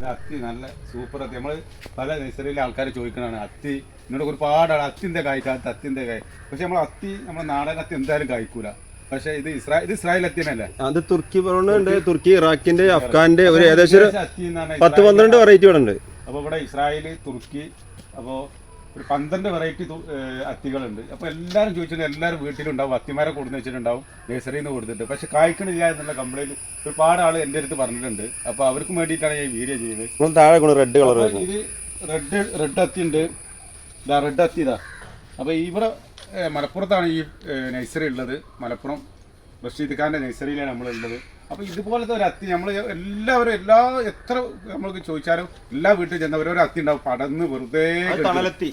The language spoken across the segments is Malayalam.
ഇത് അത്തി നല്ല സൂപ്പർ അത്തി. നമ്മൾ പല നഴ്സറിയിലെ ആൾക്കാർ ചോദിക്കണതാണ് അത്തി എന്നോട് ഒരുപാട് ആൾ അത്തിന്റെ കായ്ക്കാത്ത അത്തിന്റെ കായ്. പക്ഷെ നമ്മൾ അത്തി നമ്മൾ നാടൻ അത്തി എന്തായാലും കായ്ക്കൂല. പക്ഷേ ഇത് ഇസ്രായേൽ ഇത് ഇസ്രായേൽ അത്തിനല്ലേ അത് തുർക്കി പറഞ്ഞുണ്ട് ഉണ്ട് തുർക്കി ഇറാഖിന്റെ അഫ്ഗാന്റെ ഒരു ഏകദേശം പത്ത് പന്ത്രണ്ട് വെറൈറ്റി ഇവിടെ ഉണ്ട്. അപ്പോൾ ഇവിടെ ഇസ്രായേൽ തുർക്കി അപ്പോൾ ഒരു പന്ത്രണ്ട് വെറൈറ്റി അത്തികളുണ്ട്. അപ്പോൾ എല്ലാവരും ചോദിച്ചിട്ട് എല്ലാവരും വീട്ടിലുണ്ടാവും അത്തിമാരെ കൊടുന്ന് വെച്ചിട്ടുണ്ടാവും നഴ്സറിയിൽ നിന്ന് കൊടുത്തിട്ട്. പക്ഷെ കായ്ക്കണില്ല എന്നുള്ള കംപ്ലൈന്റ് ഒരുപാട് ആൾ എന്റെ അടുത്ത് പറഞ്ഞിട്ടുണ്ട്. അപ്പോൾ അവർക്ക് വേണ്ടിയിട്ടാണ് ഞാൻ ഈ വീഡിയോ ചെയ്യുന്നത് താഴെ റെഡ് കളർ അപ്പൊ ഇത് റെഡ് റെഡ് അത്തി ഉണ്ട്. ഇതാ റെഡ് അത്തി ഇതാ. അപ്പോൾ ഇവിടെ മലപ്പുറത്താണ് ഈ നഴ്സറി ഉള്ളത്. മലപ്പുറം റഷീദ് ഖാന്റെ നഴ്സറിയിലാണ് നമ്മളുള്ളത്. അപ്പോൾ ഇതുപോലത്തെ ഒരു അത്തി നമ്മൾ എല്ലാവരും എല്ലാ എത്ര നമ്മൾക്ക് ചോദിച്ചാലും എല്ലാ വീട്ടിൽ ചെന്ന ഒരു അത്തി ഉണ്ടാവും. പടന്ന് വെറുതെ. തണലത്തി.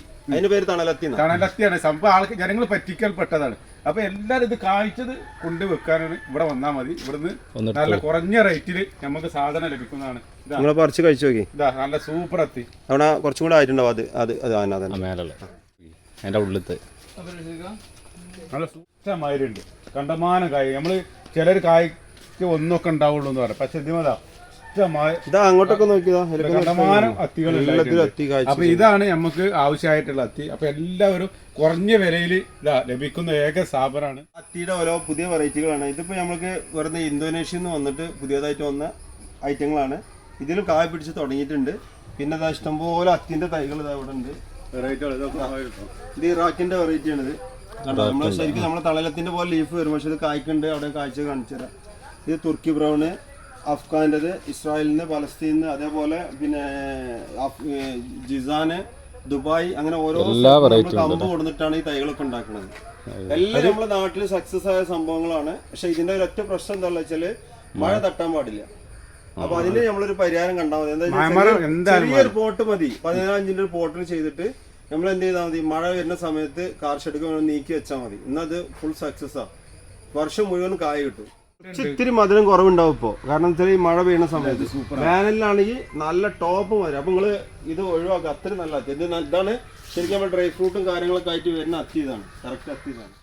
പേര് തണലത്തി. തണലത്തിയാണ്. സംഭവം ആൾക്ക് ജനങ്ങൾ പറ്റിക്കൽപ്പെട്ടതാണ്. അപ്പൊ എല്ലാരും ഇത് കാഴ്ചത് കൊണ്ട് വെക്കാനാണ്. ഇവിടെ വന്നാൽ മതി. ഇവിടുന്ന് നല്ല കുറഞ്ഞ റേറ്റിൽ നമുക്ക് സാധനം ലഭിക്കുന്നതാണ്. ഇതാ. നിങ്ങളെ പറിച്ച് കഴിച്ചു നോക്കി. ഇതാ നല്ല സൂപ്പർ അത്തി. അവിടെ കുറച്ചും കൂടെ ആയിട്ടുണ്ടാവും. അത് അത് അത് അതിനാ തന്നെ. മേലുള്ള അതിന്റെ ഉള്ളിലത്തെ നല്ല സൂക്ഷ്മമായിട്ടുണ്ട് കണ്ടമാനം കായ് നമ്മൾ ചിലർ കായ്ക്ക് ഒന്നൊക്കെ ഉണ്ടാവുള്ളൂ എന്ന് പറയാം. പക്ഷെ ഇതാ അങ്ങോട്ടൊക്കെ നോക്കിയതാ കണ്ടമാനം അപ്പൊ ഇതാണ് നമുക്ക് ആവശ്യമായിട്ടുള്ള അത്തി. അപ്പൊ എല്ലാവരും കുറഞ്ഞ വിലയിൽ ഇതാ ലഭിക്കുന്ന ഏക സ്ഥാപനമാണ്. അത്തിയുടെ ഓരോ പുതിയ വെറൈറ്റികളാണ്. ഇതിപ്പോ നമ്മൾക്ക് വെറുതെ ഇന്തോനേഷ്യയിൽ നിന്ന് വന്നിട്ട് പുതിയതായിട്ട് വന്ന ഐറ്റങ്ങളാണ്. ഇതിലും കായ പിടിച്ച് തുടങ്ങിയിട്ടുണ്ട്. പിന്നെ ഇതാ ഇഷ്ടംപോലെ അത്തിന്റെ തൈകൾ ഇതാ ഇവിടെ ഉണ്ട് വെറൈറ്റികൾ ഇത്. ഇറാഖിന്റെ വെറൈറ്റി നമ്മൾ ശരിക്കും നമ്മളെ തളലത്തിന്റെ പോലെ ലീഫ് വരും. പക്ഷെ ഇത് കായ്ക്കുണ്ട് അവിടെ കാഴ്ച കാണിച്ചു തരാം ഇത് തുർക്കി ബ്രൗണ് അഫ്ഗാന്റെത് ഇസ്രായേലിൽ നിന്ന് പലസ്തീനിൽ അതേപോലെ പിന്നെ ജിസാന് ദുബായ് അങ്ങനെ ഓരോ സ്ഥലത്തും നമ്മൾ കമ്പ് കൊടുത്തിട്ടാണ് ഈ തൈകളൊക്കെ ഉണ്ടാക്കുന്നത്. എല്ലാം നമ്മുടെ നാട്ടിൽ സക്സസ് ആയ സംഭവങ്ങളാണ്. പക്ഷെ ഇതിന്റെ ഒരൊറ്റ പ്രശ്നം എന്താണെന്ന് വെച്ചാൽ മഴ തട്ടാൻ പാടില്ല. അപ്പൊ അതിന് നമ്മളൊരു പരിഹാരം കണ്ടാൽ മതി. എന്താ എന്തായാലും ചെറിയൊരു പോട്ട് മതി. പതിനാലഞ്ചിന്റെ ഒരു പോട്ടിൽ ചെയ്തിട്ട് നമ്മൾ എന്ത് ചെയ്താൽ മതി? മഴ വരുന്ന സമയത്ത് കാർ ഷെഡ്ക്ക് നീക്കി വെച്ചാൽ മതി. ഇന്നത് ഫുൾ സക്സസ് ആ. വർഷം മുഴുവൻ കായ കിട്ടും. ഇത്തിരി മധുരം കുറവുണ്ടാവും ഇപ്പോ. കാരണം വെച്ചാൽ ഈ മഴ പെയ്യുന്ന സമയത്ത്. വേനലിലാണെങ്കിൽ നല്ല ടോപ്പ് മതി അപ്പൊ നിങ്ങൾ ഇത് ഒഴിവാക്കുക അത്രയും നല്ല അത്തി ഇത് ഇതാണ് ശരിക്കും നമ്മൾ ഡ്രൈ ഫ്രൂട്ടും കാര്യങ്ങളൊക്കെ ആയിട്ട് വരുന്ന അത്തി ഇതാണ് കറക്റ്റ് അത്തി ഇതാണ്